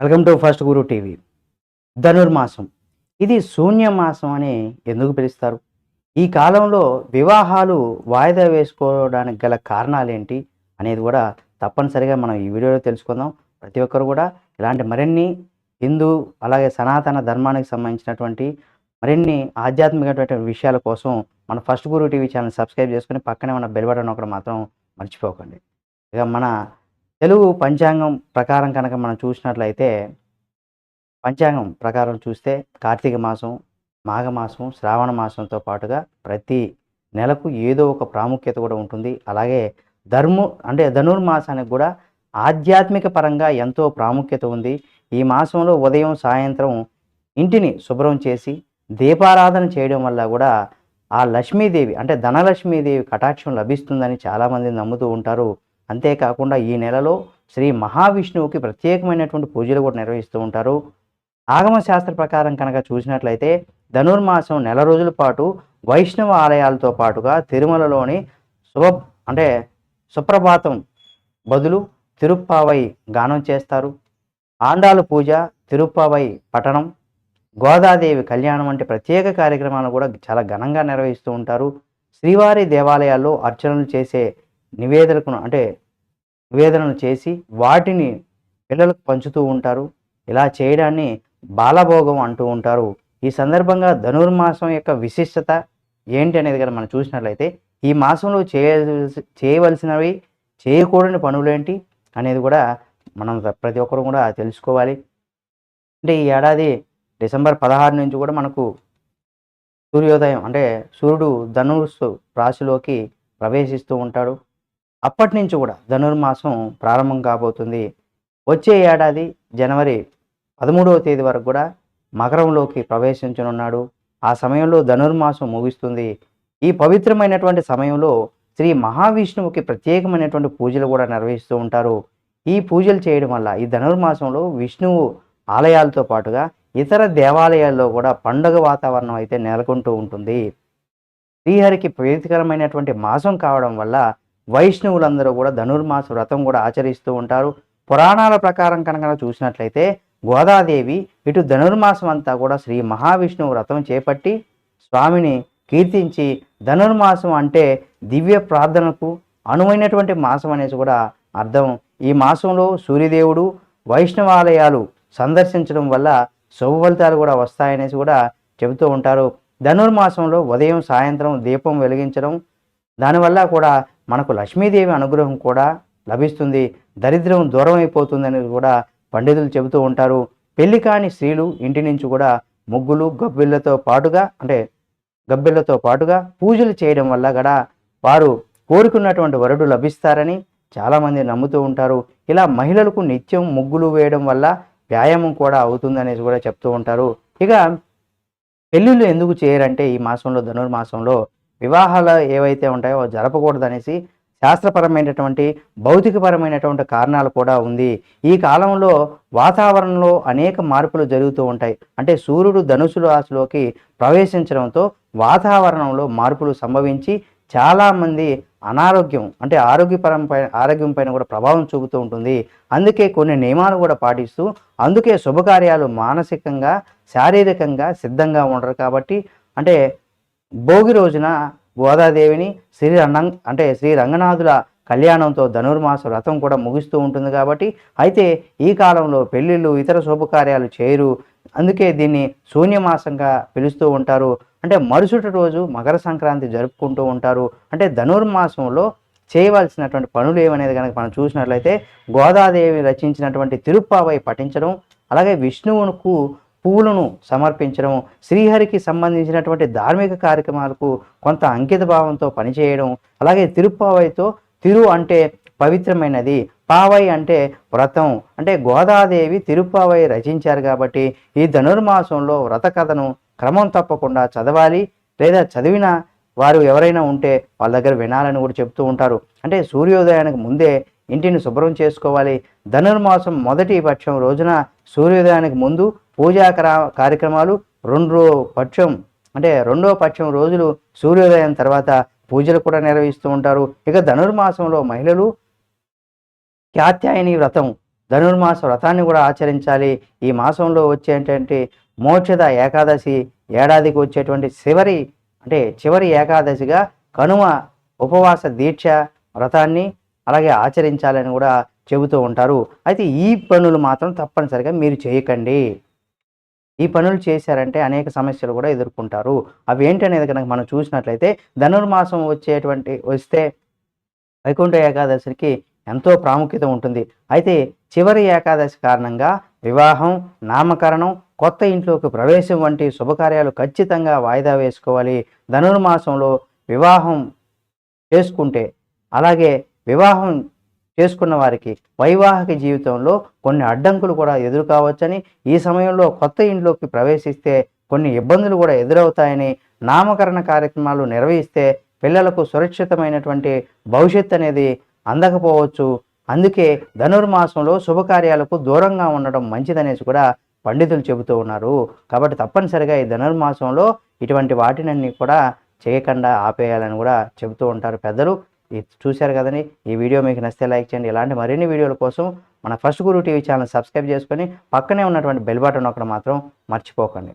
Welcome to first Guru TV. Dhanurmasam. ఇది శూన్య మాసం అని ఎందుకు పిలుస్తారు? ఈ కాలంలో వివాహాలు వాయిదా వేసుకోవడానికి గల కారణాలు ఏంటి అనేది కూడా తప్పనిసరిగా మనం ఈ వీడియోలో తెలుసుకుందాం. ప్రతి ఒక్కరు కూడా ఇలాంటి మరిన్ని హిందూ అలాగే సనాతన ధర్మానికి సంబంధించినటువంటి మరిన్ని ఆధ్యాత్మికటువంటి విషయాల కోసం మన first Guru TV channel subscribe చేసుకుని పక్కనే మన బెల్ బటన్ ఒకటి మాత్రం మర్చిపోకండి. ఇక మన తెలుగు పంచాంగం ప్రకారం కనుక మనం చూసినట్లయితే పంచాంగం ప్రకారం చూస్తే కార్తీక మాసం మాఘమాసం శ్రావణ మాసంతో పాటుగా ప్రతి నెలకు ఏదో ఒక ప్రాముఖ్యత కూడా ఉంటుంది. అలాగే ధర్ము అంటే ధనుర్మాసానికి కూడా ఆధ్యాత్మిక పరంగా ఎంతో ప్రాముఖ్యత ఉంది. ఈ మాసంలో ఉదయం సాయంత్రం ఇంటిని శుభ్రం చేసి దీపారాధన చేయడం వల్ల కూడా ఆ లక్ష్మీదేవి అంటే ధనలక్ష్మీదేవి కటాక్షం లభిస్తుందని చాలామంది నమ్ముతూ ఉంటారు. అంతేకాకుండా ఈ నెలలో శ్రీ మహావిష్ణువుకి ప్రత్యేకమైనటువంటి పూజలు కూడా నిర్వహిస్తూ ఉంటారు. ఆగమ శాస్త్ర ప్రకారం కనుక చూసినట్లయితే ధనుర్మాసం నెల రోజుల పాటు వైష్ణవ ఆలయాలతో పాటుగా తిరుమలలోని శుభ అంటే సుప్రభాతం బదులు తిరుప్పావై గానం చేస్తారు. ఆండాలు పూజ తిరుప్పావై పఠనం గోదాదేవి కళ్యాణం వంటి ప్రత్యేక కార్యక్రమాలను కూడా చాలా ఘనంగా నిర్వహిస్తూ ఉంటారు. శ్రీవారి దేవాలయాల్లో అర్చనలు చేసే నివేదనకు అంటే నివేదనను చేసి వాటిని పిల్లలకు పంచుతూ ఉంటారు. ఇలా చేయడాన్ని బాలభోగం అంటూ ఉంటారు. ఈ సందర్భంగా ధనుర్మాసం యొక్క విశిష్టత ఏంటి అనేది కదా మనం చూసినట్లయితే ఈ మాసంలో చేయాల్సి చేయవలసినవి చేయకూడని పనులు ఏంటి అనేది కూడా మనం ప్రతి ఒక్కరు కూడా తెలుసుకోవాలి. అంటే ఈ ఏడాది డిసెంబర్ పదహారు నుంచి కూడా మనకు సూర్యోదయం అంటే సూర్యుడు ధనుర్సు రాశిలోకి ప్రవేశిస్తూ ఉంటాడు. అప్పటి నుంచి కూడా ధనుర్మాసం ప్రారంభం కాబోతుంది. వచ్చే ఏడాది జనవరి పదమూడవ తేదీ వరకు కూడా మకరంలోకి ప్రవేశించనున్నాడు. ఆ సమయంలో ధనుర్మాసం ముగుస్తుంది. ఈ పవిత్రమైనటువంటి సమయంలో శ్రీ మహావిష్ణువుకి ప్రత్యేకమైనటువంటి పూజలు కూడా నిర్వహిస్తూ ఉంటారు. ఈ పూజలు చేయడం వల్ల ఈ ధనుర్మాసంలో విష్ణువు ఆలయాలతో పాటుగా ఇతర దేవాలయాల్లో కూడా పండుగ వాతావరణం అయితే నెలకొంటూ ఉంటుంది. శ్రీహరికి ప్రీతికరమైనటువంటి మాసం కావడం వల్ల వైష్ణవులందరూ కూడా ధనుర్మాస వ్రతం కూడా ఆచరిస్తూ ఉంటారు. పురాణాల ప్రకారం కనుక చూసినట్లయితే గోదాదేవి ఇటు ధనుర్మాసం అంతా కూడా శ్రీ మహావిష్ణువు వ్రతం చేపట్టి స్వామిని కీర్తించి ధనుర్మాసం అంటే దివ్య ప్రార్థనకు అనువైనటువంటి మాసం అనేసి కూడా అర్థం. ఈ మాసంలో సూర్యదేవుడు వైష్ణవాలయాలు సందర్శించడం వల్ల శుభ ఫలితాలు కూడా వస్తాయనేసి కూడా చెబుతూ ఉంటారు. ధనుర్మాసంలో ఉదయం సాయంత్రం దీపం వెలిగించడం దానివల్ల కూడా మనకు లక్ష్మీదేవి అనుగ్రహం కూడా లభిస్తుంది. దరిద్రం దూరం అయిపోతుందని కూడా పండితులు చెబుతూ ఉంటారు. పెళ్ళి కాని స్త్రీలు ఇంటి నుంచి కూడా ముగ్గులు గబ్బిళ్ళతో పాటుగా అంటే గబ్బిళ్ళతో పాటుగా పూజలు చేయడం వల్ల కూడా వారు కోరుకున్నటువంటి వరుడు లభిస్తారని చాలామంది నమ్ముతూ ఉంటారు. ఇలా మహిళలకు నిత్యం ముగ్గులు వేయడం వల్ల వ్యాయామం కూడా అవుతుందనేసి కూడా చెప్తూ ఉంటారు. ఇక పెళ్ళిళ్ళు ఎందుకు చేయరంటే ఈ మాసంలో ధనుర్మాసంలో వివాహాలు ఏవైతే ఉంటాయో జరపకూడదనేసి శాస్త్రపరమైనటువంటి భౌతికపరమైనటువంటి కారణాలు కూడా ఉంది. ఈ కాలంలో వాతావరణంలో అనేక మార్పులు జరుగుతూ ఉంటాయి. అంటే సూర్యుడు ధనుసు రాశిలోకి ప్రవేశించడంతో వాతావరణంలో మార్పులు సంభవించి చాలామంది అనారోగ్యం అంటే ఆరోగ్యపరం పైన ఆరోగ్యం పైన కూడా ప్రభావం చూపుతూ ఉంటుంది. అందుకే కొన్ని నియమాలు కూడా పాటిస్తూ అందుకే శుభకార్యాలు మానసికంగా శారీరకంగా సిద్ధంగా ఉండరు కాబట్టి అంటే భోగి రోజున గోదాదేవిని శ్రీ రంగ అంటే శ్రీ రంగనాథుల కళ్యాణంతో ధనుర్మాస వ్రతం కూడా ముగుస్తూ ఉంటుంది కాబట్టి అయితే ఈ కాలంలో పెళ్ళిళ్ళు ఇతర శుభకార్యాలు చేయరు. అందుకే దీన్ని శూన్యమాసంగా పిలుస్తూ ఉంటారు. అంటే మరుసటి రోజు మకర సంక్రాంతి జరుపుకుంటూ ఉంటారు. అంటే ధనుర్మాసంలో చేయవలసినటువంటి పనులు ఏమనేది కనుక మనం చూసినట్లయితే గోదాదేవి రచించినటువంటి తిరుప్పావై పఠించడం అలాగే విష్ణువుకు పువ్వులను సమర్పించడం శ్రీహరికి సంబంధించినటువంటి ధార్మిక కార్యక్రమాలకు కొంత అంకిత భావంతో పనిచేయడం అలాగే తిరుప్పావైతో తిరు అంటే పవిత్రమైనది పావై అంటే వ్రతం అంటే గోదాదేవి తిరుపావై రచించారు కాబట్టి ఈ ధనుర్మాసంలో వ్రత కథను క్రమం తప్పకుండా చదవాలి లేదా చదివిన వారు ఎవరైనా ఉంటే వాళ్ళ దగ్గర వినాలని కూడా చెప్తూ ఉంటారు. అంటే సూర్యోదయానికి ముందే ఇంటిని శుభ్రం చేసుకోవాలి. ధనుర్మాసం మొదటి పక్షం రోజున సూర్యోదయానికి ముందు పూజా కార్యక్రమాలు రెండో పక్షం అంటే రెండో పక్షం రోజులు సూర్యోదయం తర్వాత పూజలు కూడా నిర్వహిస్తూ ఉంటారు. ఇక ధనుర్మాసంలో మహిళలు కాత్యాయని వ్రతం ధనుర్మాస వ్రతాన్ని కూడా ఆచరించాలి. ఈ మాసంలో వచ్చేటువంటి మోక్షద ఏకాదశి ఏడాదికి వచ్చేటువంటి చివరి అంటే చివరి ఏకాదశిగా కనుమ ఉపవాస దీక్ష వ్రతాన్ని అలాగే ఆచరించాలని కూడా చెబుతూ ఉంటారు. అయితే ఈ పనులు మాత్రం తప్పనిసరిగా మీరు చేయకండి. ఈ పనులు చేశారంటే అనేక సమస్యలు కూడా ఎదుర్కొంటారు. అవి ఏంటనేది కనుక మనం చూసినట్లయితే ధనుర్మాసం వచ్చేటువంటి వస్తే వైకుంఠ ఏకాదశికి ఎంతో ప్రాముఖ్యత ఉంటుంది. అయితే చివరి ఏకాదశి కారణంగా వివాహం నామకరణం కొత్త ఇంట్లోకి ప్రవేశం వంటి శుభకార్యాలు ఖచ్చితంగా వాయిదా వేసుకోవాలి. ధనుర్మాసంలో వివాహం చేసుకుంటే అలాగే వివాహం చేసుకున్న వారికి వైవాహిక జీవితంలో కొన్ని అడ్డంకులు కూడా ఎదురు కావచ్చని ఈ సమయంలో కొత్త ఇంట్లోకి ప్రవేశిస్తే కొన్ని ఇబ్బందులు కూడా ఎదురవుతాయని నామకరణ కార్యక్రమాలు నిర్వహిస్తే పిల్లలకు సురక్షితమైనటువంటి భవిష్యత్ అనేది అందకపోవచ్చు. అందుకే ధనుర్మాసంలో శుభకార్యాలకు దూరంగా ఉండడం మంచిదనేసి కూడా పండితులు చెబుతూ ఉన్నారు. కాబట్టి తప్పనిసరిగా ఈ ధనుర్మాసంలో ఇటువంటి వాటినన్నీ కూడా చేయకుండా ఆపేయాలని కూడా చెబుతూ ఉంటారు పెద్దలు. చూశారు కదండి. ఈ వీడియో మీకు నచ్చితే లైక్ చేయండి. ఇలాంటి మరిన్ని వీడియోల కోసం మన first Guru TV channel subscribe చేసుకొని పక్కనే ఉన్నటువంటి బెల్ బటన్ ఒకటి మాత్రం మర్చిపోకండి.